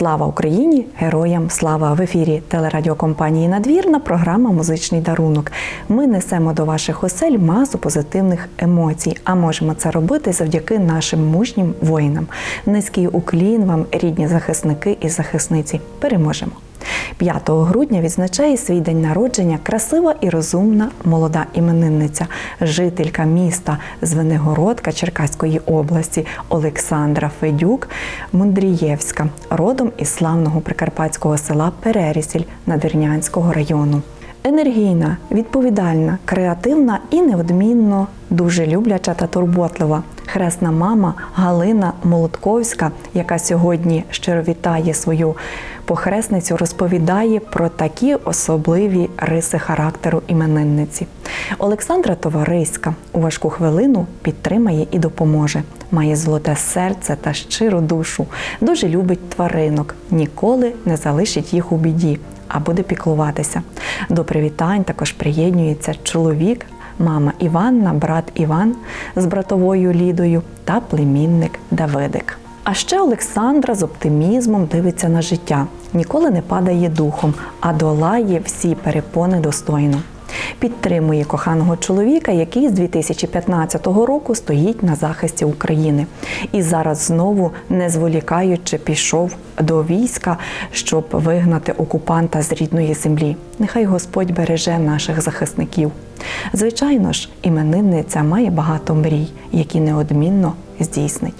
Слава Україні! Героям слава в ефірі телерадіокомпанії Надвірна. Програма Музичний дарунок. Ми несемо до ваших осель масу позитивних емоцій, а можемо це робити завдяки нашим мужнім воїнам. Низький уклін вам, рідні захисники і захисниці. Переможемо! 5 грудня відзначає свій день народження красива і розумна молода іменинниця, жителька міста Звенигородка Черкаської області Олександра Федюк Мундрієвська, родом із славного прикарпатського села Перерісіль Надвірнянського району. Енергійна, відповідальна, креативна і неодмінно дуже любляча та турботлива. Хресна мама Галина Молотковська, яка сьогодні щиро вітає свою похресницю, розповідає про такі особливі риси характеру іменинниці. Олександра Товариська у важку хвилину підтримає і допоможе. Має золоте серце та щиру душу. Дуже любить тваринок, ніколи не залишить їх у біді, а буде піклуватися. До привітань також приєднюється чоловік, мама Іванна, брат Іван з братовою Лідою та племінник Давидик. А ще Олександра з оптимізмом дивиться на життя, ніколи не падає духом, а долає всі перепони достойно. Підтримує коханого чоловіка, який з 2015 року стоїть на захисті України. І зараз знову, не зволікаючи, пішов до війська, щоб вигнати окупанта з рідної землі. Нехай Господь береже наших захисників. Звичайно ж, іменинниця має багато мрій, які неодмінно здійснить.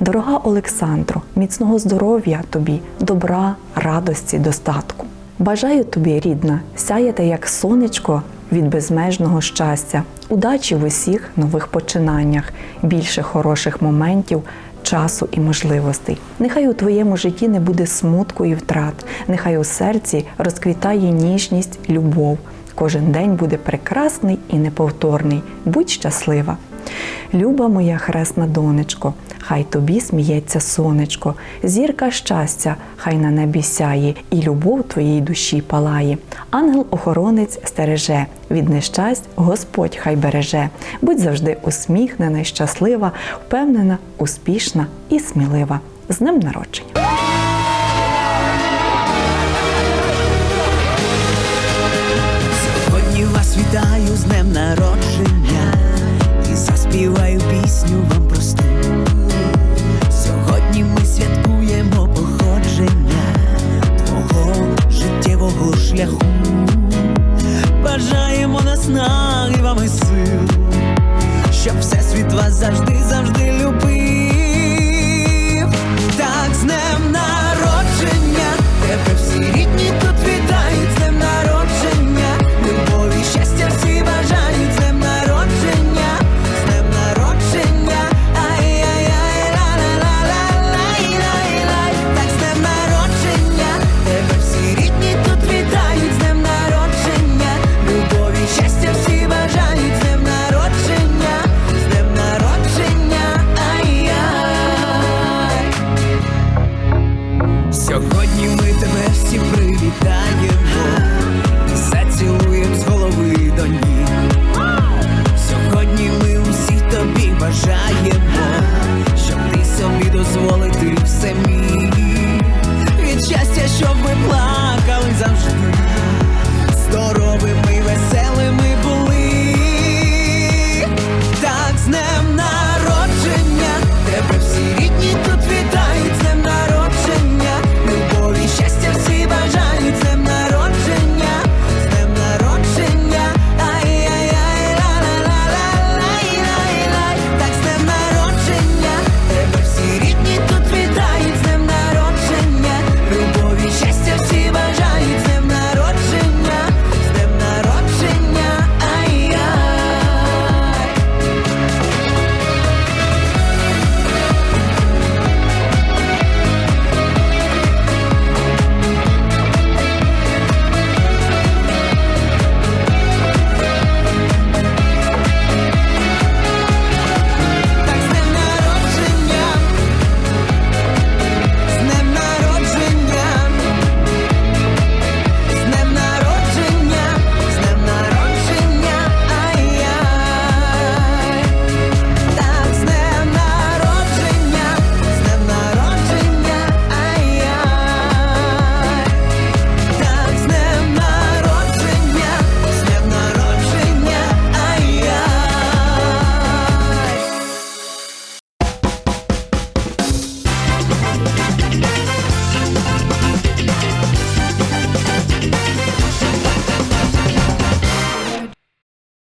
Дорога Олександру, міцного здоров'я тобі, добра, радості, достатку. Бажаю тобі, рідна, сяяти як сонечко від безмежного щастя, удачі в усіх нових починаннях, більше хороших моментів, часу і можливостей. Нехай у твоєму житті не буде смутку і втрат, нехай у серці розквітає ніжність, любов. Кожен день буде прекрасний і неповторний. Будь щаслива. Люба моя хресна донечко, хай тобі сміється сонечко, зірка щастя, хай на небі сяє, і любов твоїй душі палає. Ангел-охоронець стереже, від нещасть Господь хай береже. Будь завжди усміхнена, щаслива, впевнена, успішна і смілива. З днем народження! Вітаю з днем народження